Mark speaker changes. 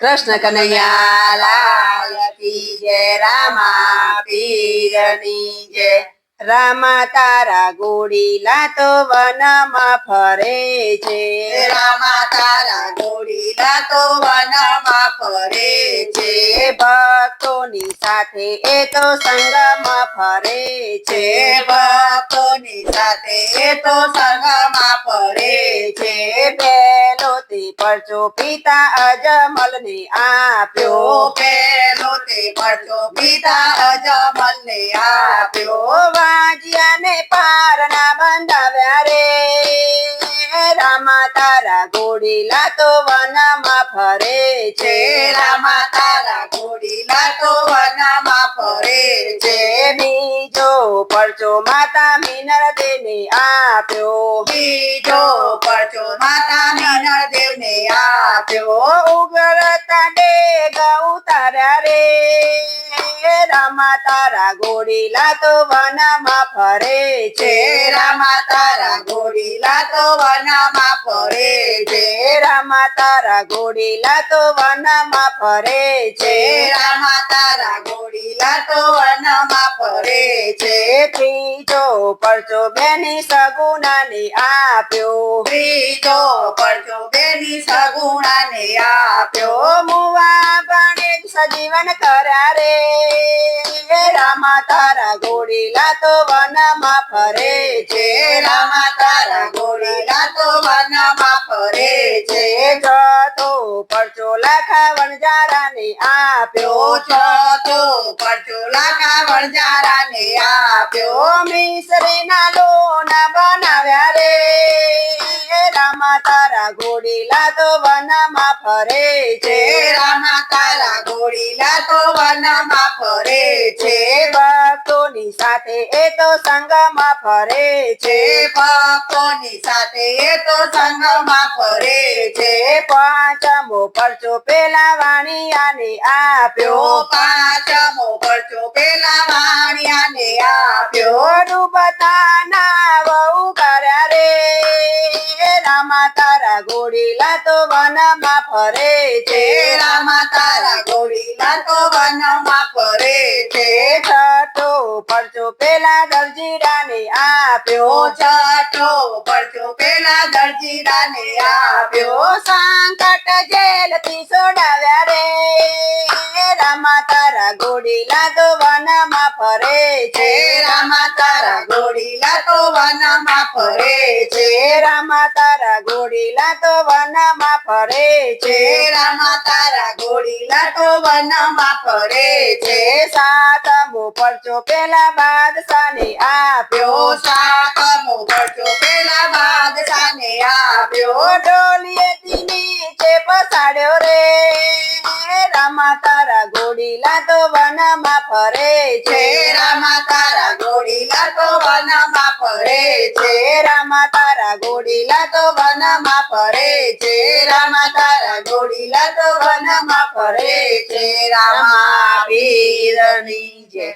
Speaker 1: કૃષ્ણ કનૈયા લાલ કી જય રામા પીરની જય. રામા તારા ગોળીલા તો વનમાં ફરે છે.
Speaker 2: રામા તારા ગોળીલા તો વનમાં ફરે છે.
Speaker 1: ભક્તોની સાથે એ તો સંગમાં ફરે
Speaker 2: છે. ભક્તોની સાથે એ તો સંગમાં ફરે છે.
Speaker 1: તે પરચો પિતા અજમલ ને આપ્યો.
Speaker 2: પેલો તે પરચો પિતા અજમલને આપ્યો.
Speaker 1: વાજિયાને પારના બંધાવ્યા રે. રામા તારા ગોડીલા તો વનમાં ફરે
Speaker 2: છે.
Speaker 1: છે
Speaker 2: રામા તારા ઘોડીલા તો વનમાં ફરે છે.
Speaker 1: બીજો પરચો માતા મિનર દેવને આપ્યો.
Speaker 2: બીજો પરચો માતા મીનળ દેવને આપ્યો.
Speaker 1: ઉગરતા રામા તારા ગોડીલા તો વનમાં ફરે
Speaker 2: છે. રામા તારા ઘોડીલા તો વનામાં ફરે છે.
Speaker 1: રામા તારા ગોડીલા તો વનામાં ફરે
Speaker 2: છે. રામા તારા ઘોડીલા તો વનામાં ફરે છે.
Speaker 1: ત્રીજો પરચો બેની સગુનાને આપ્યો.
Speaker 2: ત્રીજો પરચો બેની સગુણાને આપ્યો.
Speaker 1: મુવા બને સજીવન કરારે. રામા તારા ગોળીલા તો વનમાં ફરે
Speaker 2: છે. રામા તારા ગોળીલા તો વનમાં ફરે છે.
Speaker 1: જતો પરચો લાખા વણજારાને આપ્યો.
Speaker 2: છ તો પરચો લાખા વણજારાને આપ્યો.
Speaker 1: મિસરીના લોના બનાવ્યા રે. રામા તારા ગોડીલા તો વનમાં ફરે
Speaker 2: છે. રામા તારા ઘોડીલા તો વનમાં ફરે છે.
Speaker 1: ભક્તોની સાથે એ તો સંગમાં ફરે
Speaker 2: છે. ભક્તોની સાથે એ તો સંગમાં ફરે છે.
Speaker 1: પાંચમો પરચો પેલા વાણિયાને આપ્યો.
Speaker 2: પ્યો પાંચમો પરચો પેલા વાણિયાને આપ્યો.
Speaker 1: ડૂબતા તો વનમાં ફરે
Speaker 2: છે. રામા તારા ઘોડીલા તો વનમાં ફરે છે.
Speaker 1: છઠ્ઠો પરચો પેલા દરજીરાને આપ્યો.
Speaker 2: છઠ્ઠો પરચો પેલા દરજીડાને આપ્યો.
Speaker 1: સંકટ જેલથી છોડાવ્યા રે. રામા તારા ગોડીલા તો વનમાં ફરે
Speaker 2: છે. રામા તારા ઘોડીલા તો વનમાં ફરે છે.
Speaker 1: રામા તારા ગોડીલા તો વનમાં ફરે
Speaker 2: છે. રામા તારા ઘોડીલા તો વનમાં ફરે છે.
Speaker 1: સાતમો પરચો પેલા બાદશાહને આપ્યો.
Speaker 2: સાતમો પરચો પેલા બાદશાહને આપ્યો.
Speaker 1: ડોલીએથી નીચે પસાડ્યો રે. રામા તારા ગોડીલા તો વનમાં ફરે
Speaker 2: છે. રામા તારા ઘોડીલા તો વનમાં ફરે
Speaker 1: છે. રામા તારા ગોડીલા તો વનમાં ફરે
Speaker 2: છે. રામા તારા ઘોડીલા તો વનમાં ફરે છે. રામા પીરની જય.